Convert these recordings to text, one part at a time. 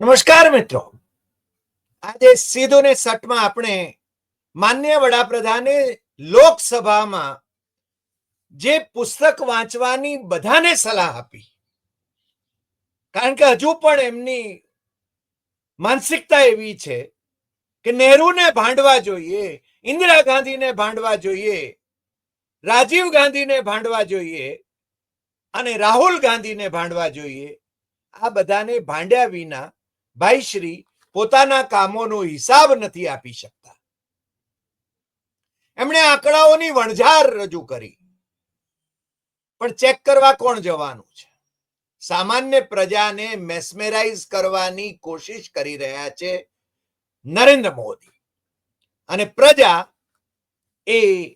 નમસ્કાર મિત્રો. આજે સીધો ને સટમાં આપણે માન્ય વડાપ્રધાને લોકસભામાં જે પુસ્તક વાંચવાની બધાને સલાહ આપી. કારણ કે હજુ પણ એમની માનસિકતા એવી છે કે નહેરુને ભાંડવા જોઈએ, ઇન્દિરા ગાંધીને ભાંડવા જોઈએ, રાજીવ ગાંધીને ભાંડવા જોઈએ અને રાહુલ ગાંધીને ભાંડવા જોઈએ. આ બધાને ભાંડ્યા વિના ભાઈ શ્રી પોતાના કામોનો હિસાબ નથી આપી શકતા. એમણે આંકડાઓની વણઝાર રજૂ કરી. પણ ચેક કરવા કોણ જવાનું છે? સામાન્ય પ્રજાને મેસ્મેરાઇઝ કરવાની કોશિશ કરી રહ્યા છે નરેન્દ્ર મોદી. અને પ્રજા એ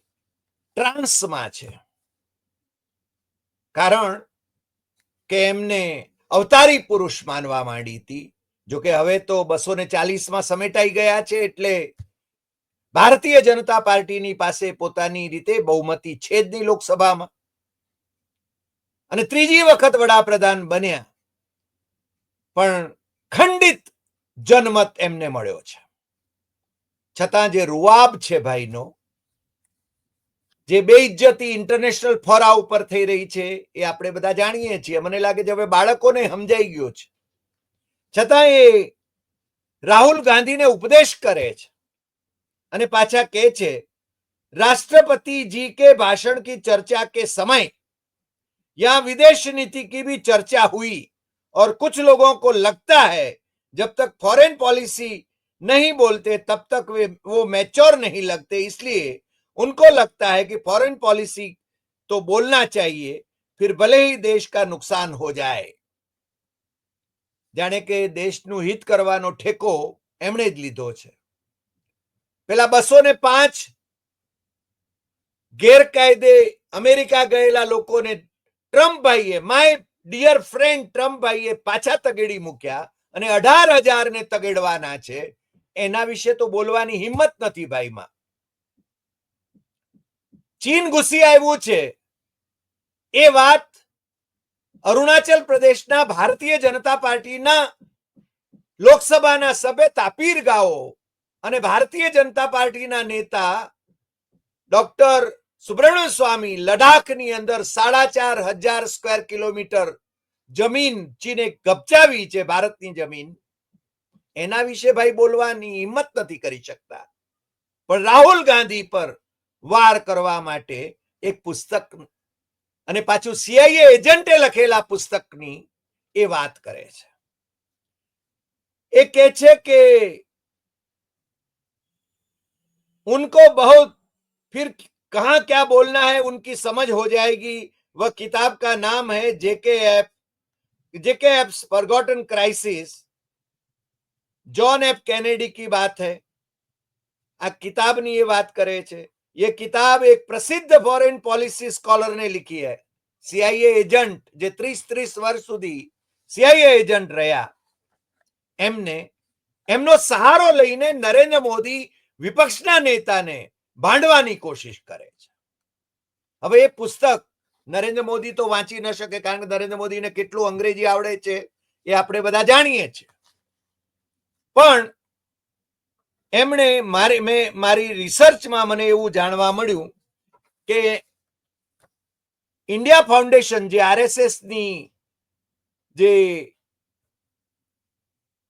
ટ્રાન્સમાં છે. કારણ કે એમને અવતારી પુરુષ માનવા માંડી હતી. જોકે હવે તો બસો ને ચાલીસમાં સમેટાઈ ગયા છે એટલે ભારતીય જનતા પાર્ટીની પાસે પોતાની રીતે બહુમતી છે જ નહીં લોકસભામાં. અને ત્રીજી વખત વડાપ્રધાન બન્યા. પણ ખંડિત જનમત એમને મળ્યો છે. છતાં જે રૂઆબ છે ભાઈનો, જે બેઇજ્જતી ઇન્ટરનેશનલ ફોરા ઉપર થઈ રહી છે, એ આપણે બધા જાણીએ છીએ. મને લાગે છે હવે બાળકોને સમજાઈ ગયો છે. છતાં એ રાહુલ ગાંધીને ઉપદેશ કરે છે અને પાછા કહે છે राष्ट्रपति जी के भाषण की चर्चा के समय यहां विदेश नीति की भी चर्चा हुई और कुछ लोगों को लगता है जब तक फॉरेन पॉलिसी नहीं बोलते तब तक वे वो मैच्योर नहीं लगते इसलिए उनको लगता है कि फॉरेन पॉलिसी तो बोलना चाहिए फिर भले ही देश का नुकसान हो जाए જાણે કે દેશનું હિત કરવાનો ઠેકો એમણે જ લીધો છે. પેલા બસો ને પાંચ ગેરકાયદે અમેરિકા ગયેલા લોકોને ટ્રમ્પભાઈએ, માય ડિયર ફ્રેન્ડ ટ્રમ્પભાઈએ પાછા તગેડી મૂક્યા અને અઢાર હજાર ને તગેડવાના છે. એના વિશે તો બોલવાની હિંમત નથી ભાઈમાં ચીન ઘૂસી આવ્યું છે. એ વાત અરુણાચલ પ્રદેશના ભારતીય જનતા પાર્ટીના લોકસભાના સભ્ય તાપીર ગાઓ અને ભારતીય જનતા પાર્ટીના નેતા ડોક્ટર સુબ્રમણ્ય સ્વામી લડાખની અંદર સાડા ચાર હજાર સ્ક્વેર કિલોમીટર જમીન ચીને કબજાવી છે ભારતની જમીન. એના વિશે ભાઈ બોલવાની હિંમત નથી કરી શકતા. પણ રાહુલ ગાંધી પર વાર કરવા માટે એક પુસ્તક અને પાછું સીઆઈએ એજન્ટે લખેલા પુસ્તકની એ વાત કરે છે એ કહે છે કે उनको बहुत फिर कहा क्या बोलना है उनकी समझ हो जाएगी वह किताब का नाम है JK F JK F forgotten crisis John F Kennedy की बात है આ કિતાબની એ વાત કરે છે ये किताब एक प्रसिद्ध फॉरेन पॉलिसी स्कॉलर ने लिखी है સીઆઈએ એજન્ટ જે ત્રીસ ત્રીસ વર્ષ સુધી સીઆઈએ એજન્ટ રહ્યા એમને એમનો સહારો લઈને નરેન્દ્ર મોદી વિપક્ષના નેતાને ભાંડવાની કોશિશ કરે છે હવે એ પુસ્તક નરેન્દ્ર મોદી તો વાંચી ન શકે કારણ કે નરેન્દ્ર મોદીને કેટલું અંગ્રેજી આવડે છે એ આપણે બધા જાણીએ છીએ પણ એમણે મારી, મેં મારી રિસર્ચમાં મને એવું જાણવા મળ્યું કે ઇન્ડિયા ફાઉન્ડેશન જે આરએસએસની જે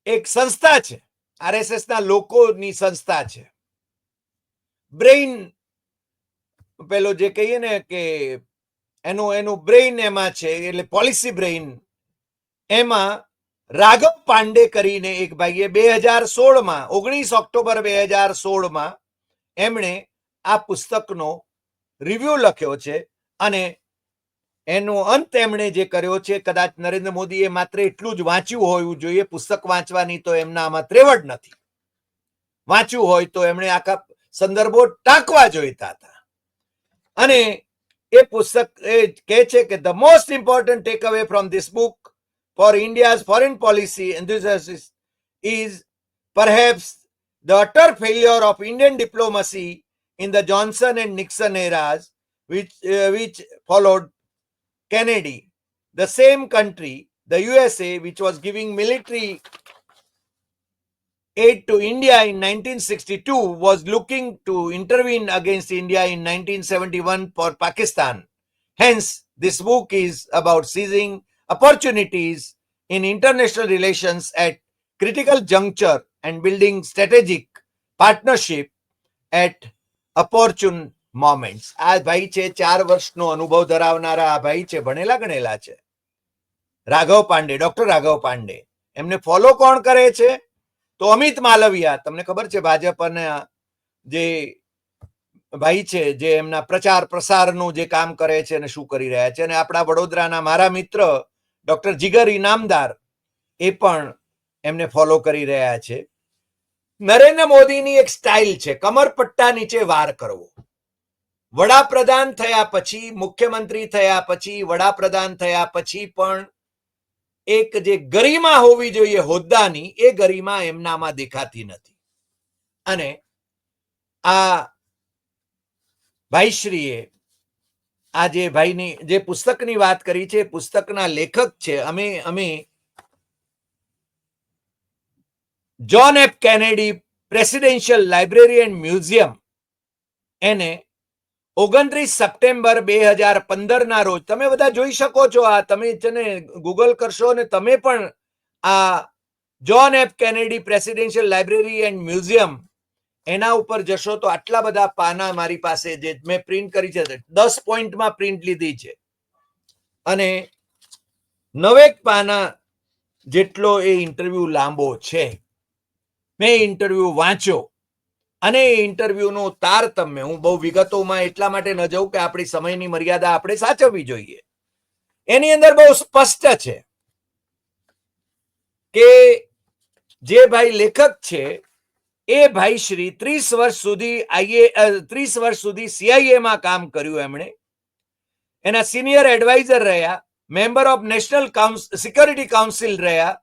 એક સંસ્થા છે આરએસએસના લોકોની સંસ્થા છે. બ્રેઇન પેલો જે કહીએ ને કે એનું એનું બ્રેઇન એમાં છે, એટલે પોલિસી બ્રેઇન એમાં રાઘવ પાંડે કરીને એક ભાઈએ બે હજાર સોળમાં, ઓગણીસ ઓક્ટોબર બે હજાર સોળમાં એમણે આ પુસ્તકનો રિવ્યુ લખ્યો છે અને એનો અંત એમણે જે કર્યો છે, કદાચ નરેન્દ્ર મોદીએ માત્ર એટલું જ વાંચ્યું હોવું જોઈએ, પુસ્તક વાંચવાની તો એમનામાં ત્રેવડ નથી. વાંચ્યું હોય તો એમણે આખા સંદર્ભો ટાંકવા જોઈતા હતા. અને એ પુસ્તક એ કહે છે કે the most important take away from this book for India's foreign policy enthusiasts is perhaps the utter failure of Indian diplomacy in the Johnson and Nixon eras, which, uh, which followed Kennedy. The same country, the USA, which was giving military aid to India in 1962, was looking to intervene against India in 1971 for Pakistan. Hence, this book is about seizing opportunities in international relations at critical juncture and building strategic partnership at opportune moments. આ ભાઈ છે, ચાર વર્ષનો અનુભવ ધરાવનારા આ ભાઈ છે, ભણેલા ગણેલા છે. રાઘવ પાંડે, ડોક્ટર રાઘવ પાંડે. એમને ફોલો કોણ કરે છે? તો અમિત માલવિયા. તમને ખબર છે ભાજપના જે ભાઈ છે, જે એમના પ્રચાર પ્રસારનું જે કામ કરે છે અને શું કરી રહ્યા છે. અને આપણા વડોદરાના મારા મિત્ર ડોક્ટર જીગર ઇનામદાર એ પણ એમને ફોલો કરી રહ્યા છે. નરેન્દ્ર મોદીની એક સ્ટાઇલ છે, કમર પટ્ટા નીચે વાર કરવો. વડાપ્રધાન થયા પછી, મુખ્યમંત્રી થયા પછી, વડાપ્રધાન થયા પછી પણ એક જે ગરિમા હોવી જોઈએ હોદ્દાની, એ ગરિમા એમનામાં દેખાતી નથી. અને આ ભાઈશ્રીએ આ જે ભાઈની, જે પુસ્તકની વાત કરી છે પુસ્તકના લેખક છે, અમે અમે John F Kennedy presidential library and museum એને ઓગણત્રીસ સપ્ટેમ્બર બે હજાર પંદર ના રોજ, તમે બધા જોઈ શકો છો આ, તમે છે ને ગૂગલ કરશો અને તમે પણ આ John F Kennedy presidential library and museum એના ઉપર જશો તો આટલા બધા પાના મારી પાસે જે મેં પ્રિન્ટ કરી છે દસ પોઈન્ટમાં પ્રિન્ટ લીધી છે. અને નવેક પાના જેટલો એ ઇન્ટરવ્યુ લાંબો છે. મેં ઇન્ટરવ્યુ વાંચ્યો અને એ ઇન્ટરવ્યુનો તારતમ્ય હું બહુ વિગતોમાં એટલા માટે ન જઉં કે આપણી સમયની મર્યાદા આપણે સાચવવી જોઈએ. એની અંદર બહુ સ્પષ્ટ છે કે જે ભાઈ લેખક છે એ ભાઈ શ્રી ત્રીસ વર્ષ સુધી આઈએ ત્રીસ વર્ષ સુધી સીઆઈએ માં કામ કર્યું એમણે. એના સિનિયર એડવાઇઝર રહ્યા member of national security council રહ્યા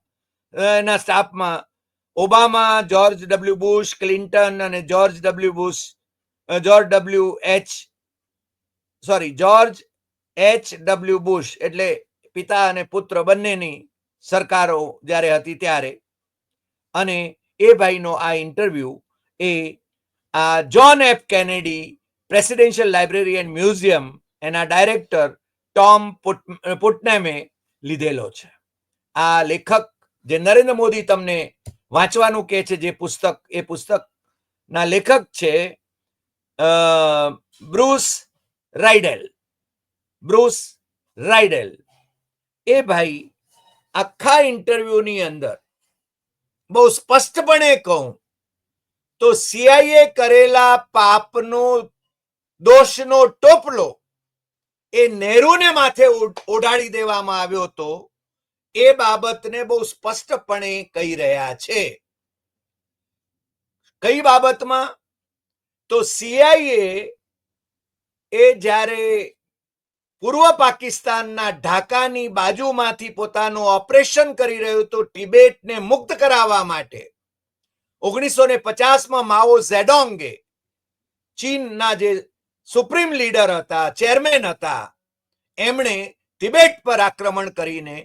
એના સ્ટાફમાં Obama, George W Bush, Clinton અને George W Bush George W H, sorry, George H W Bush એટલે પિતા અને પુત્ર બંનેની સરકારો જ્યારે હતી ત્યારે. અને એ ભાઈનો આ ઇન્ટરવ્યુ એ, આ John F Kennedy presidential library and museum એના ડાયરેક્ટર ટોમ પુટ- પુટનેમે લીધેલો છે. આ લેખક જે નરેન્દ્ર મોદી તમને વાંચવાનું કહે છે, જે પુસ્તક, એ પુસ્તકના લેખક છે બ્રુસ રાઇડેલ. બ્રુસ રાઇડેલ. એ ભાઈ આખા ઇન્ટરવ્યુની અંદર બહુ સ્પષ્ટપણે કહું, તો સીઆઈએ કરેલા પાપનો, દોષનો ટોપલો એ નહેરુને માથે ઓઢાડી દેવામાં આવ્યો હતો. એ બાબતને બહુ સ્પષ્ટપણે કહી રહ્યા છે. કઈ બાબતમાં? તો સીઆઈએ એ જ્યારે પૂર્વ પાકિસ્તાનના ઢાકાની બાજુમાંથી પોતાનું ઓપરેશન કરી રહ્યું હતું ટિબેટને મુક્ત કરાવવા માટે. ઓગણીસો ને પચાસમાં માઓ ઝેડોંગે ચીનના જે સુપ્રીમ લીડર હતા, ચેરમેન હતા, એમણે તિબેટ પર આક્રમણ કરીને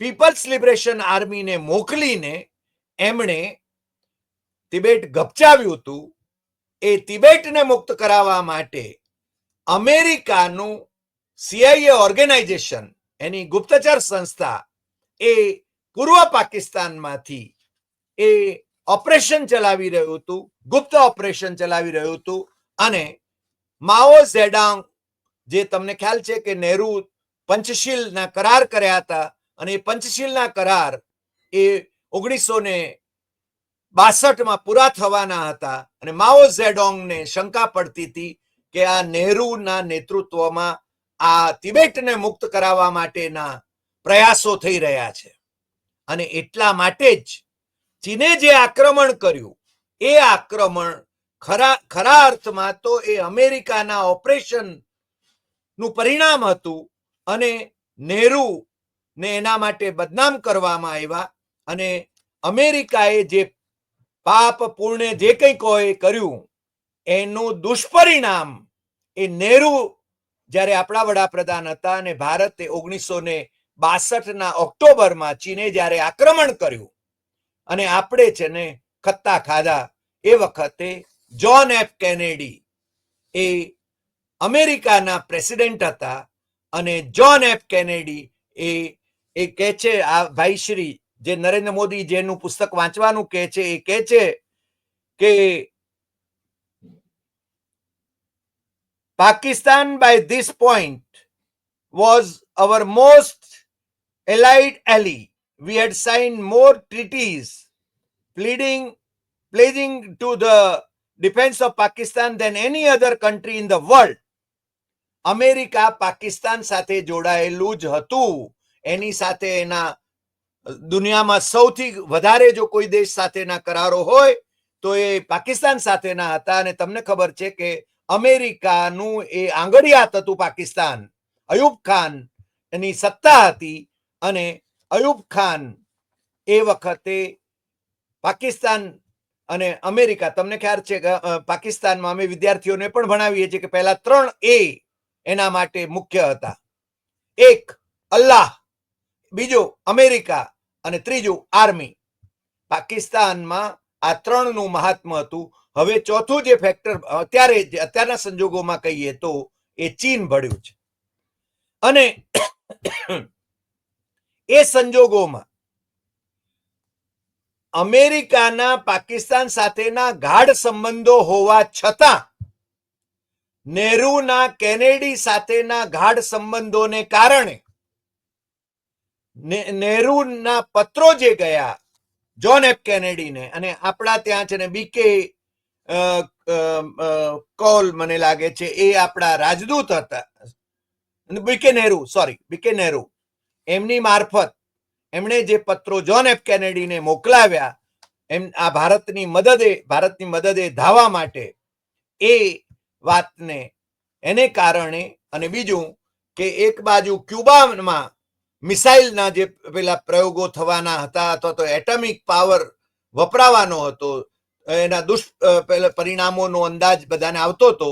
પીપલ્સ લિબરેશન આર્મીને મોકલીને એમણે તિબેટ ગપચાવ્યું હતું. એ તિબેટને મુક્ત કરાવવા માટે અમેરિકાનું સીઆઈએ ઓર્ગેનાઇઝેશન એની ગુપ્તચર સંસ્થા, એ પૂર્વ પાકિસ્તાનમાંથી એ ઓપરેશન ચલાવી રહ્યું હતું, ગુપ્ત ઓપરેશન ચલાવી રહ્યું હતું, અને માઓ ઝેડાંગ, જે તમને ખ્યાલ છે કે નહેરુ પંચશીલના કરાર કર્યા હતા, અને એ પંચશીલના કરાર એ ઓગણીસો ને બાસઠમાં પૂરા થવાના હતા, અને માઓ ઝેડોંગને શંકા પડતી હતી કે આ નહેરુના નેતૃત્વમાં આ તિબેટને મુક્ત કરાવવા માટેના પ્રયાસો થઈ રહ્યા છે. અને એટલા માટે જ ચીને જે આક્રમણ કર્યું, એ આક્રમણ ખરા ખરા અર્થમાં તો એ અમેરિકાના ઓપરેશનનું પરિણામ હતું અને નહેરુ ને એના માટે બદનામ કરવામાં આવ્યા અને અમેરિકાએ જે પાપ પૂર્ણે જે કંઈ કોઈ કર્યું, એનું દુષ્પરિણામ એ નહેરુ જ્યારે આપણા વડાપ્રધાન હતા અને ભારતે ઓગણીસો ને બાસઠના ઓક્ટોબરમાં ચીને જ્યારે આક્રમણ કર્યું અને આપણે છે ને ખત્તા ખાધા, એ વખતે જ્હોન એફ કેનેડી એ અમેરિકાના પ્રેસિડેન્ટ હતા અને જોન એફ કેનેડી એ એ કહે છે, આ ભાઈશ્રી જે નરેન્દ્ર મોદી જેનું પુસ્તક વાંચવાનું કહે છે, એ કહે છે કે Pakistan by this point was our most allied ally. We had signed more treaties pleading, pledging to the defense of Pakistan than any other country in the world. America Pakistan સાથે જોડાયેલું જ હતું એની સાથે એના દુનિયામાં સૌથી વધારે જો કોઈ દેશ સાથેના કરારો હોય તો એ પાકિસ્તાન સાથેના હતા અને તમને ખબર છે કે અમેરિકાનું એ આંગળિયાત હતું પાકિસ્તાન. અયુબ ખાન એની સત્તા હતી અને અયુબ ખાન એ વખતે પાકિસ્તાન અને અમેરિકા, તમને ખ્યાલ છે કે પાકિસ્તાનમાં અમે વિદ્યાર્થીઓને પણ ભણાવીએ છીએ કે પહેલા ત્રણ એ એના માટે મુખ્ય હતા. એક, અલ્લાહ, બીજું, અમેરિકા અને ત્રીજું, આર્મી. પાકિસ્તાનમાં આ ત્રણનું મહાત્મ હતું હવે ચોથું જે ફેક્ટર અત્યારે અત્યારના સંજોગોમાં કહીએ તો એ ચીન ભળ્યું છે. અને એ સંજોગોમાં અમેરિકાના પાકિસ્તાન સાથેના ગાઢ સંબંધો હોવા છતાં નેહરુના કેનેડી સાથેના ગાઢ સંબંધોને કારણે નેહરુના પત્રો જે ગયા જોન એફ કેનેડીને અને આપણા ત્યાં છે ને બીકે કોલ મને લાગે છે એ આપણા રાજદૂત હતા. BK Nehru sorry BK Nehru. એમની મારફત એમણે જે પત્રો જોન એફ કેનેડીને મોકલાવ્યા, એમ, આ ભારતની મદદે ભારતની મદદે ધાવા માટે, એ વાતને એને કારણે અને બીજું કે એક બાજુ ક્યુબામાં મિસાઇલના જે પેલા પ્રયોગો થવાના હતા અથવા તો એટમિક પાવર વપરાવાનો હતો એના દુષ પરિણામોનો અંદાજ બધાને આવતો હતો.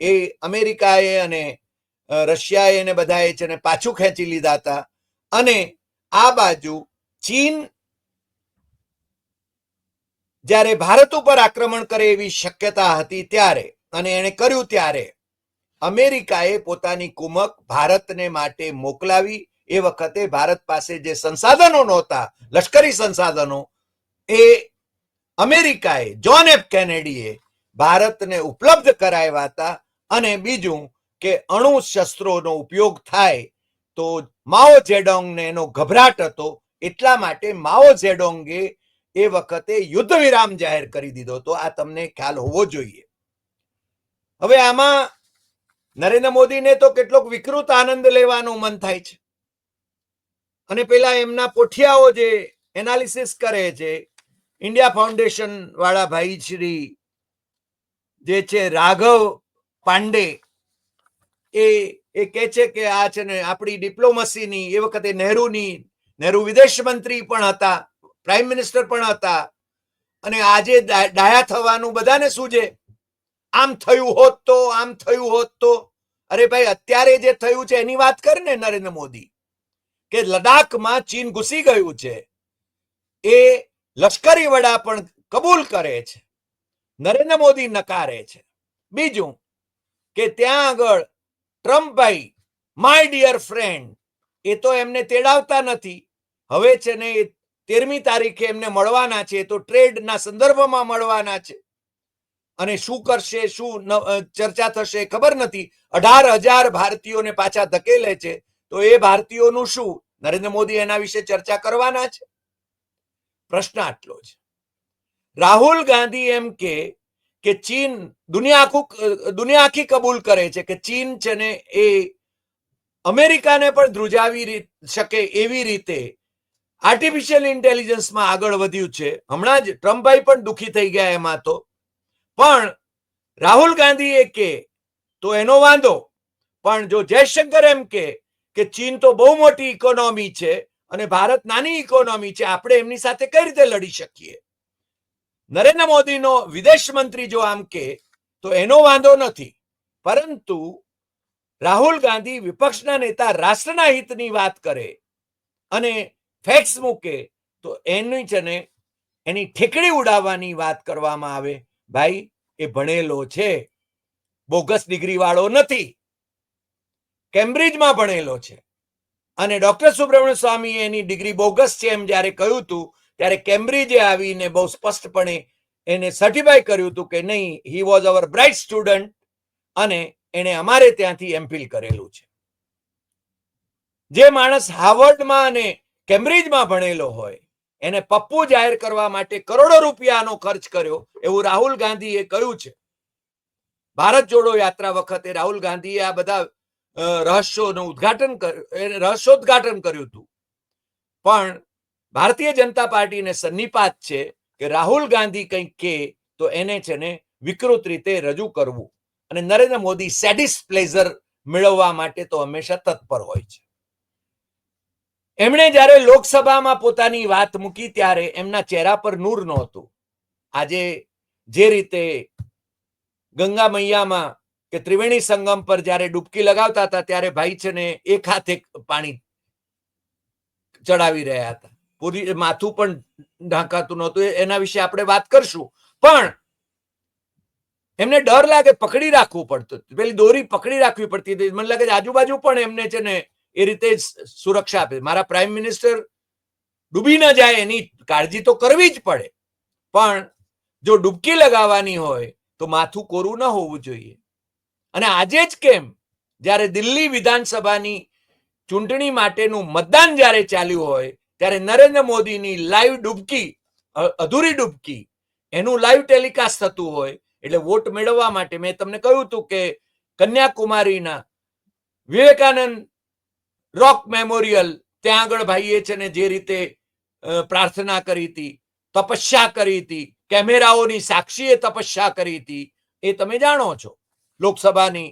એ અમેરિકાએ અને રશિયાએ એને બધાએ છે ને પાછું ખેંચી લીધા હતા. અને આ બાજુ ચીન જ્યારે ભારત ઉપર આક્રમણ કરે એવી શક્યતા હતી ત્યારે, અને એણે કર્યું ત્યારે, અમેરિકાએ પોતાની કુમક ભારતને માટે મોકલાવી. એ વખતે ભારત પાસે જે સંસાધનો નહોતા, લશ્કરી સંસાધનો, એ અમેરિકાએ જોન એફ કેનેડીએ ભારતને ઉપલબ્ધ કરાવ્યા હતા અને બીજું કે અણુ શસ્ત્રોનો ઉપયોગ થાય તો માઓ જેડોંગને એનો ગભરાટ હતો. એટલા માટે માઓ જેડોંગે એ વખતે યુદ્ધ વિરામ જાહેર કરી દીધો હતો. આ તમને ખ્યાલ હોવો જોઈએ. હવે આમાં નરેન્દ્ર મોદીને તો કેટલોક વિકૃત આનંદ લેવાનું મન થાય છે. અને પેલા એમના પોઠિયાઓ જે એનાલિસિસ કરે છે ઇન્ડિયા ફાઉન્ડેશન વાળા ભાઈ શ્રી જે છે રાઘવ પાંડે, એ એ કે છે કે આ છે ને આપણી ડિપ્લોમસીની, એ વખતે નહેરુની, નહેરુ વિદેશ મંત્રી પણ હતા, પ્રાઇમ મિનિસ્ટર પણ હતા, અને આજે ડાયા થવાનું બધાને સૂજે. આમ થયું હોત તો, આમ થયું હોત તો. અરે ભાઈ, અત્યારે જે થયું છે એની વાત કરે ને નરેન્દ્ર મોદી, કે લડાખમાં ચીન ઘૂસી ગયું છે. એ લશ્કરી વડા પણ કબૂલ કરે છે. નરેન્દ્ર મોદી નકારે છે. બીજું કે ત્યાં આગળ ટ્રમ્પભાઈ માય ડિયર ફ્રેન્ડ, એ તો એમને તેડાવતા નથી. હવે છે ને એ તેરમી તારીખે એમને મળવાના છે તો ટ્રેડના સંદર્ભમાં મળવાના છે. અને શું કરશે, શું ચર્ચા થશે ખબર નથી. અઢાર હજાર ભારતીયોને પાછા ધકેલે છે. તો એ ભારતીયોનું શું? નરેન્દ્ર મોદી એના વિશે ચર્ચા કરવાના છે? પ્રશ્ન આટલો છે રાહુલ ગાંધી એમ કે કે ચીન દુનિયા આખું, દુનિયા આખી કબૂલ કરે છે કે ચીન છે ને એ અમેરિકાને પણ ધ્રુજાવી શકે એવી રીતે આર્ટિફિશિયલ ઇન્ટેલિજન્સમાં આગળ વધ્યું છે. હમણાં જ ટ્રમ્પભાઈ પણ દુખી થઈ ગયા એમાં તો. પણ રાહુલ ગાંધી એ કે, તો એનો વાંધો. પણ જો જયશંકર એમ કે કે ચીન તો બહુ મોટી ઇકોનોમી છે અને ભારત નાની ઇકોનોમી છે, આપણે એમની સાથે કઈ રીતે લડી શકીએ? નરેન્દ્ર મોદીનો વિદેશ મંત્રી જો આમ કે, તો એનો વાંધો નથી. પરંતુ રાહુલ ગાંધી વિપક્ષના નેતા રાષ્ટ્રના હિતની વાત કરે અને ફેક્સ મૂકે, તો એની છે ને એની ઠેકડી ઉડાવવાની વાત કરવામાં આવે. ભાઈ, એ ભણેલો છે. બોગસ ડિગ્રી વાળો નથી. કેમ્બ્રિજમાં ભણેલો છે. અને ડોક્ટર સુબ્રમણ્ય સ્વામીએ એની ડિગ્રી બોગસ છે એમ જ્યારે કહ્યું હતું, ત્યારે કેમ્બ્રિજે આવીને બહુ સ્પષ્ટપણે એને સર્ટિફાઈ કર્યું હતું કે નહીં he was our bright student અને એણે અમારે ત્યાંથી એમફિલ કરેલું છે. જે માણસ હાર્વર્ડમાં અને કેમ્બ્રિજમાં ભણેલો હોય, એને પપ્પુ જાહેર કરવા માટે કરોડો રૂપિયાનો ખર્ચ કર્યો, એવું રાહુલ ગાંધીએ કહ્યું છે. ભારત જોડો યાત્રા વખતે રાહુલ ગાંધીએ આ બધા રહસ્યોનું ઉદ્ઘાટન રહસ્યોદઘાટન કર્યું હતું. પણ ભારતીય જનતા પાર્ટીને સન્નિપાત છે કે રાહુલ ગાંધી કંઈક કે, તો એને છે ને વિકૃત રીતે રજૂ કરવું. અને નરેન્દ્ર મોદી સેડિસ પ્લેઝર મેળવવા માટે તો હંમેશા તત્પર હોય છે. એમણે જ્યારે લોકસભામાં પોતાની વાત મૂકી ત્યારે એમના ચહેરા પર નૂર નહોતું. આજે જે રીતે ગંગા મૈયામાં કે ત્રિવેણી સંગમ પર જ્યારે ડૂબકી લગાવતા હતા, ત્યારે ભાઈ છે ને એક હાથે પાણી ચડાવી રહ્યા હતા. પૂરી માથું પણ ઢાંકાતું નહોતું. એના વિશે આપણે વાત કરશું. પણ એમને ડર લાગે પકડી રાખવું પડતું. પેલી દોરી પકડી રાખવી પડતી હતી. મને લાગે આજુબાજુ પણ એમને છે ને એ રીતે જ સુરક્ષા આપે. મારા પ્રાઇમ મિનિસ્ટર ડૂબી ન જાય એની કાળજી તો કરવી જ પડે. પણ જો ડૂબકી લગાવવાની હોય તો માથું કોરું ન હોવું જોઈએ. અને આજે જ કેમ? જ્યારે દિલ્હી વિધાનસભાની ચૂંટણી માટેનું મતદાન જ્યારે ચાલ્યું હોય, ત્યારે નરેન્દ્ર મોદીની લાઈવ ડૂબકી અધૂરી ડૂબકી, એનું લાઈવ ટેલિકાસ્ટ થતું હોય, એટલે વોટ મેળવવા માટે મેં તમને કહ્યું હતું કે કન્યાકુમારીના વિવેકાનંદ રોક મેમોરિયલ, ત્યાં આગળ ભાઈએ છે ને જે રીતે પ્રાર્થના કરી હતી, તપસ્યા કરી હતી, કેમેરાઓની સાક્ષીએ તપસ્યા કરી હતી, એ તમે જાણો છો. લોકસભાની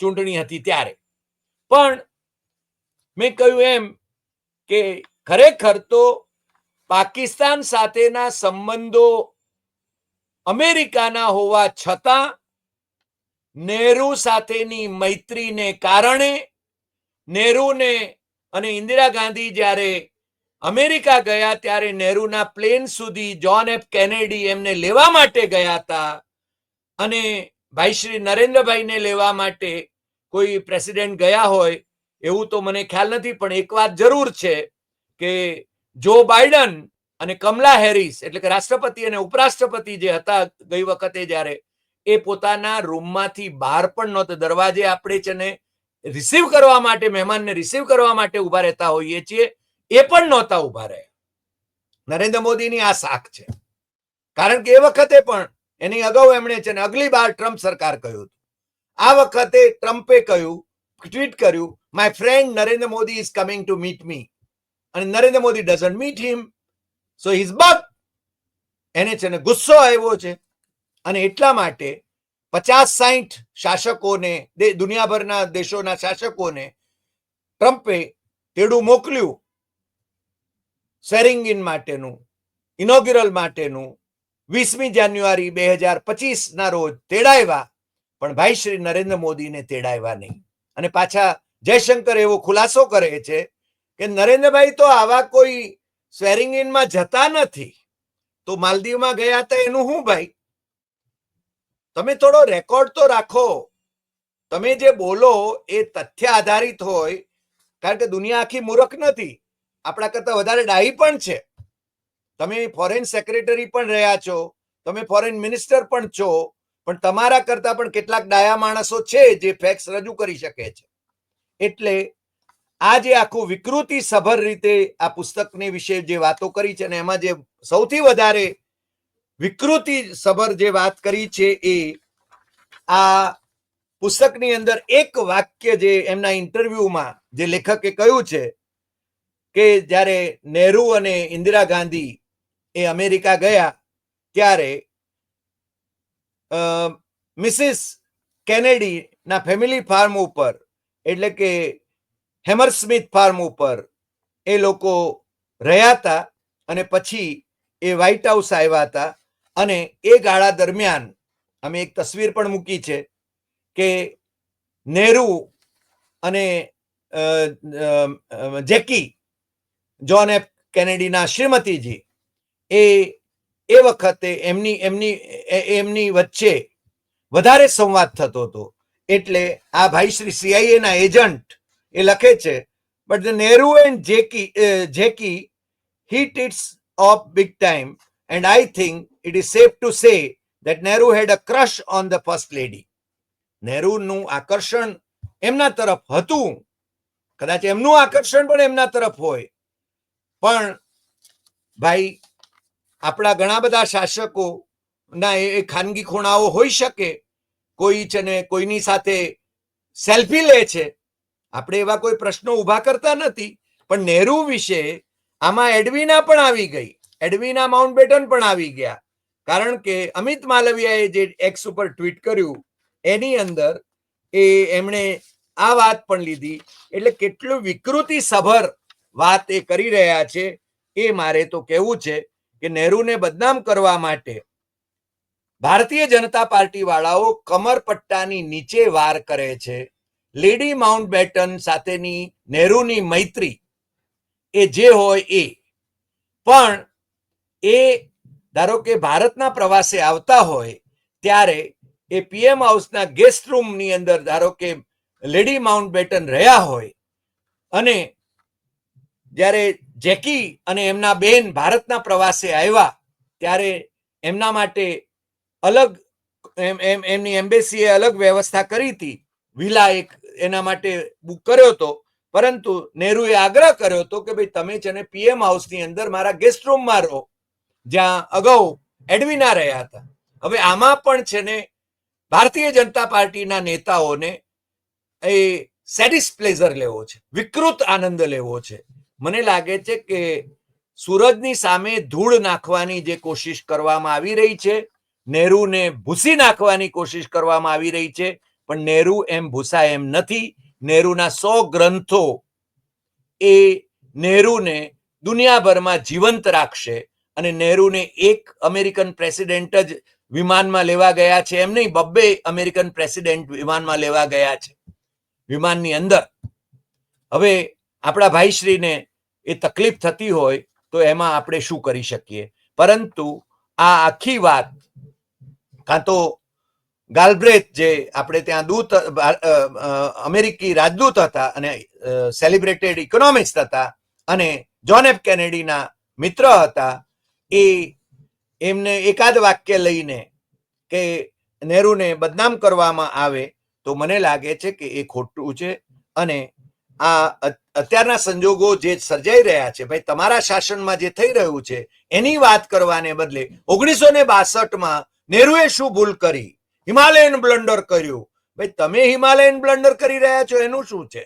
ચૂંટણી હતી ત્યારે. પણ મેં કહ્યું એમ કે ખરેખર તો પાકિસ્તાન સાથેના સંબંધો અમેરિકાના હોવા છતાં નહેરુ સાથેની મૈત્રીને કારણે નેહરુને અને ઇન્દિરા ગાંધી જ્યારે અમેરિકા ગયા ત્યારે નહેરુના પ્લેન સુધી જોન એફ કેનેડી એમને લેવા માટે ગયા હતા અને ભાઈ, શ્રી નરેન્દ્રભાઈને લેવા માટે કોઈ પ્રેસિડેન્ટ ગયા હોય, એવું તો મને ખ્યાલ નથી, પણ એક વાત જરૂર છે કે જો બાઇડન અને કમલા હેરિસ, એટલે કે રાષ્ટ્રપતિ અને ઉપરાષ્ટ્રપતિ જે હતા ગઈ વખતે જ્યારે, એ પોતાના રૂમમાંથી બહાર પણ નહોતા. દરવાજે આપણે છે ને રિસીવ કરવા માટે, મહેમાનને રિસીવ કરવા માટે ઊભા રહેતા હોઈએ છીએ, એ પણ નહોતા ઊભા રહ્યા. નરેન્દ્ર મોદીની આ સાખ છે. કારણ કે એ વખતે પણ એની અગાઉ એમણે છે ને અગલી બાર ટ્રમ્પ સરકાર કહ્યું હતું. આ વખતે ટ્રમ્પે કહ્યું, ટ્વીટ કર્યું my friend Narendra Modi is coming to meet me અને Narendra Modi doesn't meet him so his buck એને છે ને ગુસ્સો આવ્યો છે. અને એટલા માટે પચાસ સાહીઠ શાસકોને દુનિયાભરના દેશોના શાસકોને ટ્રમ્પે તેડું મોકલ્યું. સેરિંગિન માટેનું ઇનોગ્યુરલ માટેનું વીસમી જાન્યુઆરી બે હજાર પચીસ ના રોજ તેડાવ્યા પણ ભાઈ શ્રી નરેન્દ્ર મોદીને તેડાવ્યા નહીં. અને પાછા જયશંકર એવો ખુલાસો કરે છે કે નરેન્દ્રભાઈ તો આવા કોઈ સ્વેરિંગ ઇનમાં જતા નથી. તો માલદીવમાં ગયા હતા એનું શું ભાઈ? તમે થોડો રેકોર્ડ તો રાખો. તમે જે બોલો એ તથ્ય આધારિત હોય. કારણ કે દુનિયા આખી મૂરખ નથી. આપણા કરતા વધારે ડાહી પણ છે. તમે ફોરેન સેક્રેટરી પણ રહ્યા છો, તમે ફોરેન મિનિસ્ટર પણ છો, પણ તમારા કરતા પણ કેટલાક ડાયા માણસો છે જે ફેક્સ રજૂ કરી શકે છે. એટલે આ જે આખું વિકૃતિ સભર રીતે આ પુસ્તકની વિશે જે વાતો કરી છે અને એમાં જે સૌથી વધારે વિકૃતિ સભર જે વાત કરી છે એ આ પુસ્તકની અંદર એક વાક્ય જે એમના ઇન્ટરવ્યુમાં જે લેખકે કહ્યું છે કે જ્યારે નહેરુ અને ઇન્દિરા ગાંધી એ અમેરિકા ગયા ત્યારે મિસિસ કેનેડી ના ફેમિલી ફાર્મ ઉપર, એટલે કે હેમરસ્મિથ ફાર્મ ઉપર એ લોકો રહ્યા હતા અને પછી એ વ્હાઇટ હાઉસ આવ્યા હતા અને એ ગાળા દરમિયાન અમે એક તસવીર પણ મૂકી છે કે નેહરુ અને જેકી જોન એફ કેનેડીના શ્રીમતીજી એ એ વખતે એમની એમની એમની વચ્ચે વધારે સંવાદ થતો હતો. એટલે આ ભાઈ શ્રી સીઆઈએ ના એજન્ટ એ લખે છે but the Nehru and Jackie Jackie hit its of big time and i think it is safe to say that nehru had a crush on the first lady. નેહરુનું આકર્ષણ એમના તરફ હતું. કદાચ એમનું આકર્ષણ પણ એમના તરફ હોય. પણ ભાઈ આપણા ઘણા બધા શાસકો ના એ ખાનગી ખૂણાઓ હોઈ શકે, કોઈ છે ને કોઈની સાથે સેલ્ફી લે છે. આપણે એવા કોઈ પ્રશ્નો ઊભા કરતા નથી, પણ નહેરુ વિશે આમાં એડવિના પણ આવી ગઈ. એડવિના માઉન્ટબેટન પણ આવી ગયા. કારણ કે અમિત માલવિયાએ જે એક્સ ઉપર ટ્વીટ કર્યું, એની અંદર એ એમણે આ વાત પણ લીધી, એટલે કેટલું વિકૃતિ સભર વાત એ કરી રહ્યા છે, એ મારે તો કહેવું છે. કે નહેરુને બદનામ કરવા માટે ભારતીય જનતા પાર્ટી વાળાઓ કમરપટ્ટાની નીચે વાર કરે છે. લેડી માઉન્ટ બેટન સાથેની નહેરુની મૈત્રી એ જે હોય એ. પણ એ ધારો કે ભારતના પ્રવાસે આવતા હોય ત્યારે એ પીએમ હાઉસના ગેસ્ટ રૂમની અંદર ધારો કે લેડી માઉન્ટ બેટન રહ્યા હોય અને જ્યારે જેકી અને એમના બેન ભારતના પ્રવાસે આવ્યા, ત્યારે એમના માટે અલગ, એમ એમ, એમની એમ્બેસીએ અલગ વ્યવસ્થા કરી હતી. વિલા એક એના માટે બુક કર્યો હતો, પરંતુ નેહરુએ આગ્રહ કર્યો હતો કે ભાઈ તમે છે ને પીએમ હાઉસની અંદર મારા ગેસ્ટ રૂમમાં રહો, જ્યાં અગાઉ એડવિના રહ્યા હતા. હવે આમાં પણ છે ને, ભારતીય જનતા પાર્ટીના નેતાઓને એ સેટિસ્પ્લેઝર લેવો છે, વિકૃત આનંદ લેવો છે. મને લાગે છે કે સૂરજની સામે ધૂળ નાખવાની જે કોશિશ કરવામાં આવી રહી છે, નહેરુને ભૂસી નાખવાની કોશિશ કરવામાં આવી રહી છે, પણ નહેરુ એમ ભૂસા એમ નથી. નહેરુના સો ગ્રંથો એ નહેરુને દુનિયાભરમાં જીવંત રાખશે અને નહેરુને એક અમેરિકન પ્રેસિડેન્ટ જ વિમાનમાં લેવા ગયા છે. એમ નહીં, બબ્બે અમેરિકન પ્રેસિડેન્ટ વિમાનમાં લેવા ગયા છે, વિમાનની અંદર. હવે આપણા ભાઈશ્રીને એ તકલીફ થતી હોય તો એમાં આપણે શું કરી શકીએ? પરંતુ આ આખી વાત કાં તો ગાલ્બ્રેથ જે આપણે ત્યાં દૂત અમેરિકી રાજદૂત હતા અને સેલિબ્રેટેડ ઇકોનોમિક્સ હતા અને જોન એફ કેનેડીના મિત્ર હતા, એ એમને એકાદ વાક્ય લઈને કે નહેરુને બદનામ કરવામાં આવે તો મને લાગે છે કે એ ખોટું છે અને આ અત્યારના સંજોગો જે સર્જાઈ રહ્યા છે, ભાઈ, તમારા શાસનમાં જે થઈ રહ્યું છે, એની વાત કરવાને બદલે ઓગણીસો ને બાસઠમાં નહેરુએ શું ભૂલ કરી? હિમાલયન બ્લન્ડર કર્યું. ભાઈ, તમે હિમાલયન બ્લન્ડર કરી રહ્યા છો, એનું શું છે?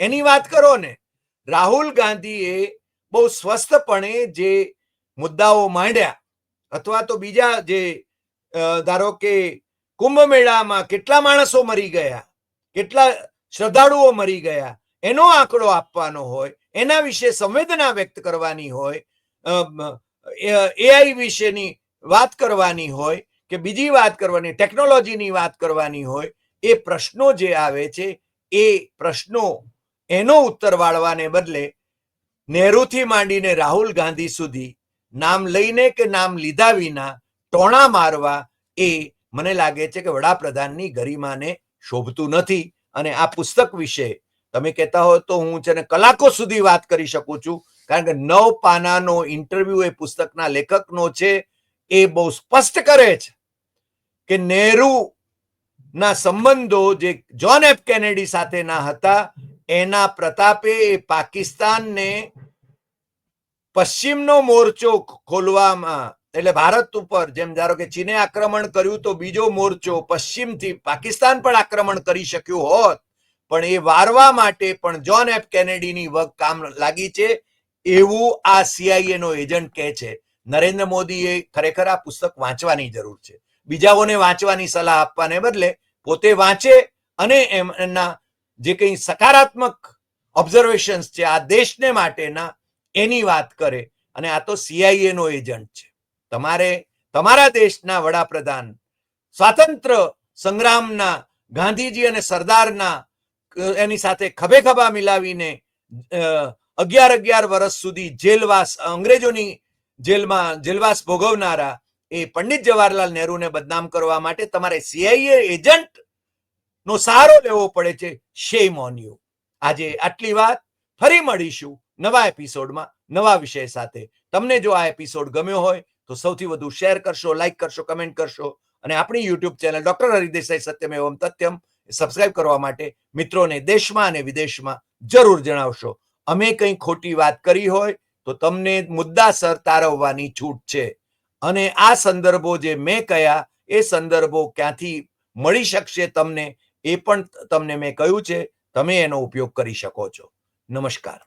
એની વાત કરો ને. રાહુલ ગાંધીએ બહુ સ્વસ્થપણે જે મુદ્દાઓ માંડ્યા, અથવા તો બીજા જે ધારો કે કુંભ મેળામાં કેટલા માણસો મરી ગયા, કેટલા શ્રદ્ધાળુઓ મરી ગયા એનો આંકડો આપવાનો હોય, એના વિશે સંવેદના વ્યક્ત કરવાની હોય એઆઈ વિશેની વાત કરવાની હોય કે બીજી વાત કરવાની, ટેકનોલોજીની વાત કરવાની હોય, એ પ્રશ્નો જે આવે છે, એ પ્રશ્નો એનો ઉત્તર વાળવાને બદલે નહેરુથી માંડીને રાહુલ ગાંધી સુધી નામ લઈને કે નામ લીધા વિના ટોણા મારવા એ મને લાગે છે કે વડાપ્રધાનની ગરિમાને શોભતું નથી. અને આ પુસ્તક વિશે તમે કહેતા હો તો હું છે ને કલાકો સુધી વાત કરી શકું છું. કારણ કે નવ પાનાનો ઇન્ટરવ્યુ એ પુસ્તકના લેખકનો છે. એ બહુ સ્પષ્ટ કરે છે કે નહેરુ ના સંબંધો જે જોન એફ કેનેડી સાથેના હતા, એના પ્રતાપે પાકિસ્તાનને પશ્ચિમનો મોરચો ખોલવામાં, એટલે ભારત ઉપર જેમ ધારો કે ચીને આક્રમણ કર્યું તો બીજો મોરચો પશ્ચિમથી પાકિસ્તાન પણ આક્રમણ કરી શક્યું હોત પણ એ વારવા માટે પણ જોન એફ કેનેડીની વગ કામ લાગી છે એવું આ સીઆઈએ નો એજન્ટ કહે છે. નરેન્દ્ર મોદીએ ખરેખર આ પુસ્તક વાંચવાની જરૂર છે. બીજાઓને વાંચવાની સલાહ આપવાને બદલે પોતે વાંચે અને એમ એમના જે કંઈ સકારાત્મક ઓબ્ઝર્વેશન્સ છે આ દેશને માટેના એની વાત કરે અને આ તો સીઆઈએ નો એજન્ટ છે. તમારે તમારા દેશના વડાપ્રધાન સ્વાતંત્ર્ય સંગ્રામના ગાંધીજી અને સરદારના એની સાથે ખભે ખભા મિલાવીને અગિયાર અગિયાર વર્ષ સુધી જેલવાસ અંગ્રેજોની જેલમાં જેલવાસ ભોગવનારા એ પંડિત જવાહરલાલ નહેરુને બદનામ કરવા માટે તમારે સીઆઈએ એજન્ટ નો સહારો લેવો પડે છે. શેમ ઓન યુ આજે આટલી વાત. ફરી મળીશું નવા એપિસોડમાં, નવા વિષય સાથે. તમને જો આ એપિસોડ ગમ્યો હોય, તો સૌથી વધુ શેર કરશો, લાઈક કરશો, કમેન્ટ કરશો. અને આપણી યુટ્યુબ ચેનલ ડોક્ટર હરિદેસાઈ સત્યમ એવમ તથ્યમ સબસ્ક્રાઇબ કરવા માટે મિત્રોને દેશમાં અને વિદેશમાં જરૂર જણાવશો. અમે કંઈ ખોટી વાત કરી હોય તો તમને મુદ્દાસર તારવવાની છૂટ છે. અને આ સંદર્ભો જે મેં કયા, એ સંદર્ભો ક્યાંથી મળી શકશે તમને એ પણ તમને મેં કહ્યું છે. તમે એનો ઉપયોગ કરી શકો છો. નમસ્કાર.